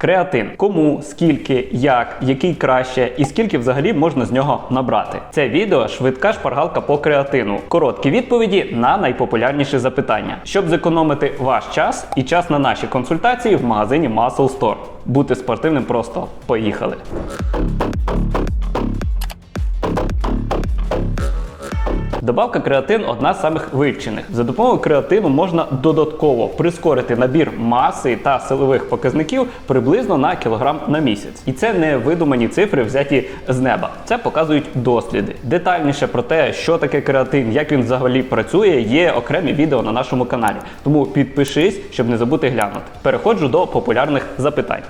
Креатин. Кому, скільки, як, який краще і скільки взагалі можна з нього набрати. Це відео швидка шпаргалка по креатину. Короткі відповіді на найпопулярніші запитання, щоб зекономити ваш час і час на наші консультації в магазині Muscle Store. Бути спортивним просто поїхали. Добавка креатин одна з самих вивчених. За допомогою креатину можна додатково прискорити набір маси та силових показників приблизно на кілограм на місяць. І це не видумані цифри, взяті з неба. Це показують досліди. Детальніше про те, що таке креатин, як він взагалі працює, є окремі відео на нашому каналі. Тому підпишись, щоб не забути глянути. Переходжу до популярних запитань.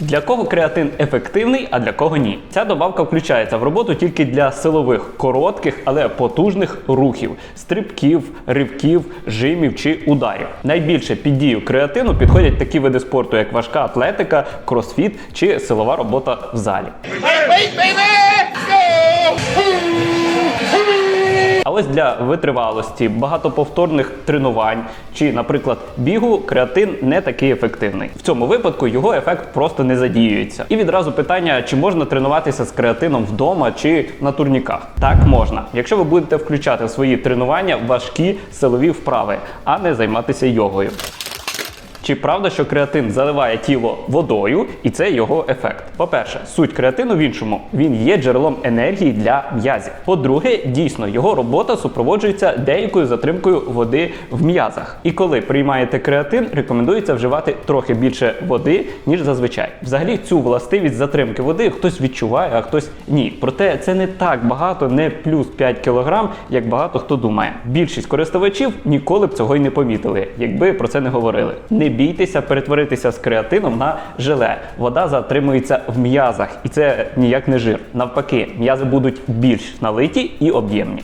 Для кого креатин ефективний, а для кого ні? Ця добавка включається в роботу тільки для силових, коротких, але потужних рухів, стрибків, ривків, жимів чи ударів. Найбільше під дію креатину підходять такі види спорту, як важка атлетика, кросфіт чи силова робота в залі. Wait, wait, baby! Go! Ось для витривалості, багатоповторних тренувань чи, наприклад, бігу, креатин не такий ефективний. В цьому випадку його ефект просто не задіюється. І відразу питання, чи можна тренуватися з креатином вдома чи на турніках? Так можна, якщо ви будете включати в свої тренування важкі силові вправи, а не займатися йогою. Чи правда, що креатин заливає тіло водою, і це його ефект? По-перше, суть креатину в іншому він є джерелом енергії для м'язів. По-друге, дійсно його робота супроводжується деякою затримкою води в м'язах. І коли приймаєте креатин, рекомендується вживати трохи більше води, ніж зазвичай. Взагалі, цю властивість затримки води хтось відчуває, а хтось ні. Проте це не так багато, не плюс 5 кг, як багато хто думає. Більшість користувачів ніколи б цього й не помітили, якби про це не говорили. Не бійтеся перетворитися з креатином на желе. Вода затримується в м'язах, і це ніяк не жир. Навпаки, м'язи будуть більш налиті і об'ємні.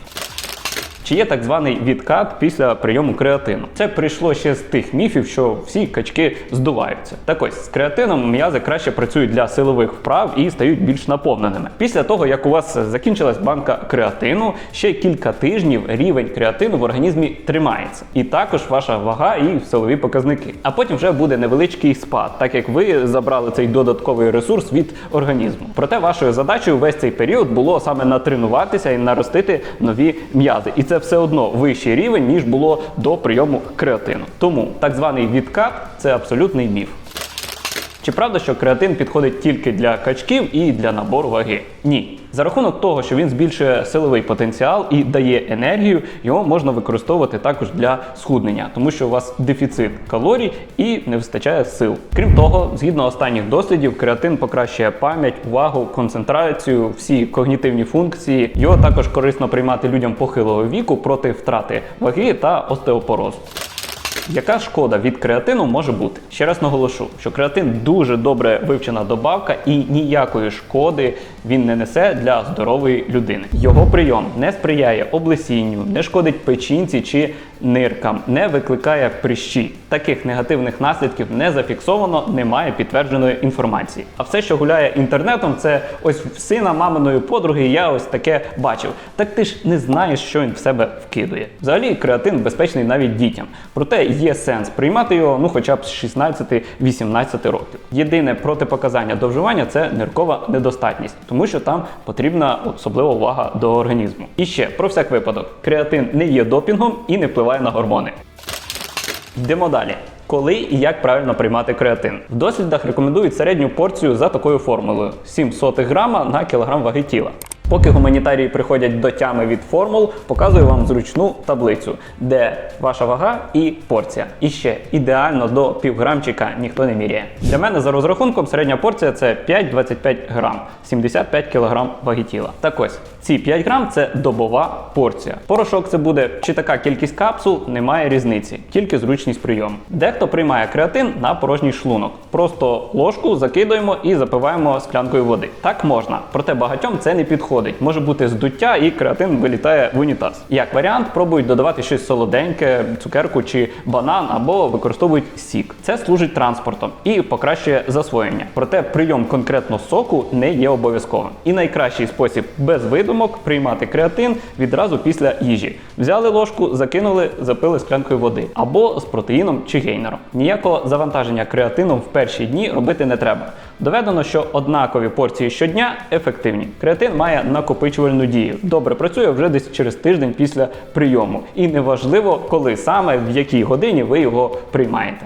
Чи є так званий відкат після прийому креатину? Це прийшло ще з тих міфів, що всі качки здуваються. Так ось з креатином м'язи краще працюють для силових вправ і стають більш наповненими. Після того, як у вас закінчилась банка креатину, ще кілька тижнів рівень креатину в організмі тримається, і також ваша вага і силові показники. А потім вже буде невеличкий спад, так як ви забрали цей додатковий ресурс від організму. Проте вашою задачею весь цей період було саме натренуватися і наростити нові м'язи. І це все одно вищий рівень, ніж було до прийому креатину. Тому так званий відкат це абсолютний міф. Чи правда, що креатин підходить тільки для качків і для набору ваги? Ні. За рахунок того, що він збільшує силовий потенціал і дає енергію, його можна використовувати також для схуднення, тому що у вас дефіцит калорій і не вистачає сил. Крім того, згідно останніх дослідів, креатин покращує пам'ять, увагу, концентрацію, всі когнітивні функції. Його також корисно приймати людям похилого віку проти втрати ваги та остеопорозу. Яка шкода від креатину може бути? Ще раз наголошу, що креатин дуже добре вивчена добавка і ніякої шкоди він не несе для здорової людини. Його прийом не сприяє облесінню, не шкодить печінці чи ниркам, не викликає прищі. Таких негативних наслідків не зафіксовано, немає підтвердженої інформації. А все, що гуляє інтернетом, це ось в сина маминої подруги. Я ось таке бачив. Так ти ж не знаєш, що він в себе вкидує. Взагалі, креатин безпечний навіть дітям. Проте є сенс приймати його ну хоча б з 16-18 років. Єдине протипоказання до вживання це ниркова недостатність, тому що там потрібна особлива увага до організму. І ще про всяк випадок: креатин не є допінгом і не впливає на гормони. Йдемо далі. Коли і як правильно приймати креатин? В дослідах рекомендують середню порцію за такою формулою: 7 сотих грама на кілограм ваги тіла. Поки гуманітарії приходять до тями від формул, показую вам зручну таблицю, де ваша вага і порція. І ще ідеально до півграмчика ніхто не міряє. Для мене за розрахунком середня порція це 5-25 грам, 75 кг ваги тіла. Так ось ці 5 грам це добова порція. Порошок це буде чи така кількість капсул, немає різниці, тільки зручність прийому. Дехто приймає креатин на порожній шлунок. Просто ложку закидуємо і запиваємо склянкою води. Так можна, проте багатьом це не підходить. Може бути здуття і креатин вилітає в унітаз. Як варіант, пробують додавати щось солоденьке, цукерку чи банан або використовують сік. Це служить транспортом і покращує засвоєння. Проте прийом конкретно соку не є обов'язковим. І найкращий спосіб без видумок приймати креатин відразу після їжі. Взяли ложку, закинули, запили склянкою води або з протеїном чи гейнером. Ніякого завантаження креатином в перші дні робити не треба. Доведено, що однакові порції щодня ефективні. Креатин має накопичувальну дію. Добре працює вже десь через тиждень після прийому. І неважливо, коли саме в якій годині ви його приймаєте.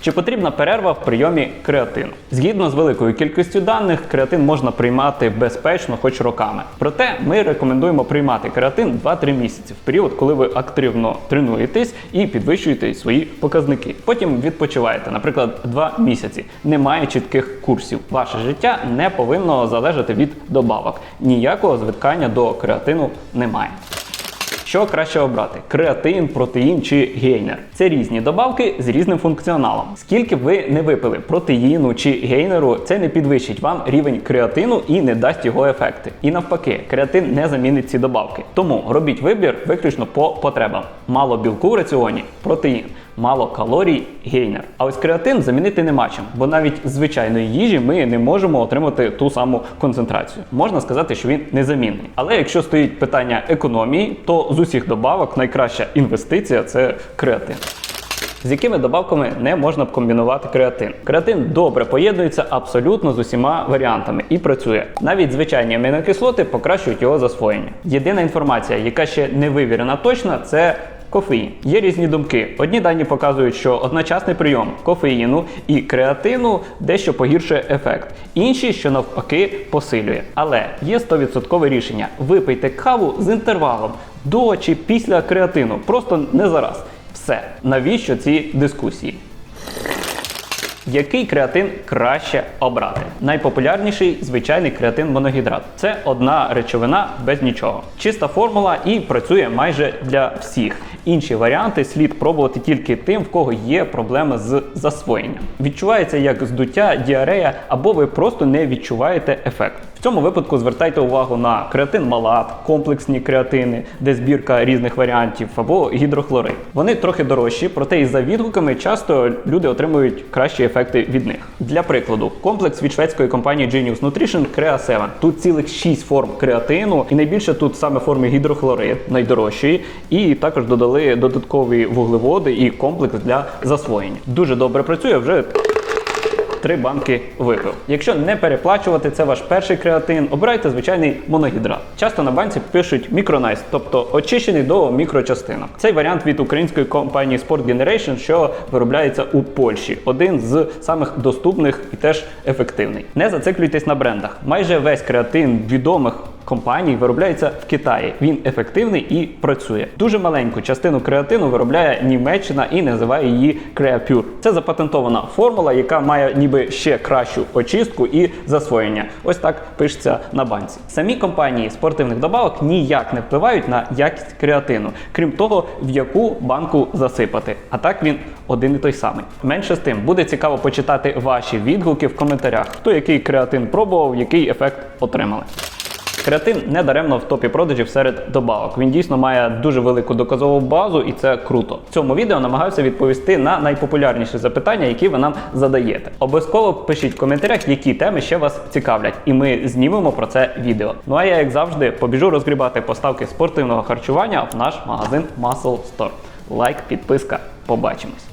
Чи потрібна перерва в прийомі креатину? Згідно з великою кількістю даних, креатин можна приймати безпечно, хоч роками. Проте ми рекомендуємо приймати креатин 2-3 місяці в період, коли ви активно тренуєтесь і підвищуєте свої показники. Потім відпочиваєте, наприклад, 2 місяці. Немає чітких курсів. Ваше життя не повинно залежати від добавок. Ніякого звикання до креатину немає. Що краще обрати: креатин, протеїн чи гейнер. Це різні добавки з різним функціоналом. Скільки б ви не випили протеїну чи гейнеру, це не підвищить вам рівень креатину і не дасть його ефекти. І навпаки, креатин не замінить ці добавки. Тому робіть вибір виключно по потребам. Мало білку в раціоні протеїн. Мало калорій гейнер. А ось креатин замінити нема чим, бо навіть звичайної їжі ми не можемо отримати ту саму концентрацію. Можна сказати, що він незамінний. Але якщо стоїть питання економії, то з усіх добавок найкраща інвестиція це креатин. З якими добавками не можна б комбінувати креатин? Креатин добре поєднується абсолютно з усіма варіантами і працює. Навіть звичайні амінокислоти покращують його засвоєння. Єдина інформація, яка ще не вивірена точно, це Кофеїн. Є різні думки. Одні дані показують, що одночасний прийом кофеїну і креатину дещо погіршує ефект, інші, що навпаки, посилює. Але є 100% рішення: випийте каву з інтервалом до чи після креатину, просто не зараз. Все. Навіщо ці дискусії? Який креатин краще обрати? Найпопулярніший звичайний креатин моногідрат. Це одна речовина без нічого. Чиста формула і працює майже для всіх. Інші варіанти слід пробувати тільки тим, в кого є проблеми з засвоєнням. Відчувається як здуття, діарея, або ви просто не відчуваєте ефект. В цьому випадку звертайте увагу на креатин малат, комплексні креатини, де збірка різних варіантів, або гідрохлорид. Вони трохи дорожчі, проте із за відгуками часто люди отримують кращі ефекти від них. Для прикладу, комплекс від шведської компанії Genius Nutrition Crea 7. Тут цілих 6 форм креатину, і найбільше тут саме форми гідрохлорид, найдорожчі, і також додали додаткові вуглеводи і комплекс для засвоєння. Дуже добре працює вже три банки випив. Якщо не переплачувати, це ваш перший креатин, обирайте звичайний моногідрат. Часто на банці пишуть мікронайс, тобто очищений до мікрочастинок. Цей варіант від української компанії Sport Generation, що виробляється у Польщі. Один з самих доступних і теж ефективний. Не зациклюйтесь на брендах. Майже весь креатин відомих компаній виробляється в Китаї. Він ефективний і працює. Дуже маленьку частину креатину виробляє Німеччина і називає її CreaPure. Це запатентована формула, яка має ніби ще кращу очистку і засвоєння. Ось так пишеться на банці. Самі компанії спортивних добавок ніяк не впливають на якість креатину, крім того, в яку банку засипати. А так він один і той самий. Менше з тим буде цікаво почитати ваші відгуки в коментарях, хто який креатин пробував, який ефект отримали. Креатин не даремно в топі продажів серед добавок. Він дійсно має дуже велику доказову базу, і це круто. В цьому відео намагався відповісти на найпопулярніші запитання, які ви нам задаєте. Обов'язково пишіть в коментарях, які теми ще вас цікавлять, і ми знімемо про це відео. Ну а я, як завжди, побіжу розгрібати поставки спортивного харчування в наш магазин Muscle Store. Лайк, підписка, побачимось.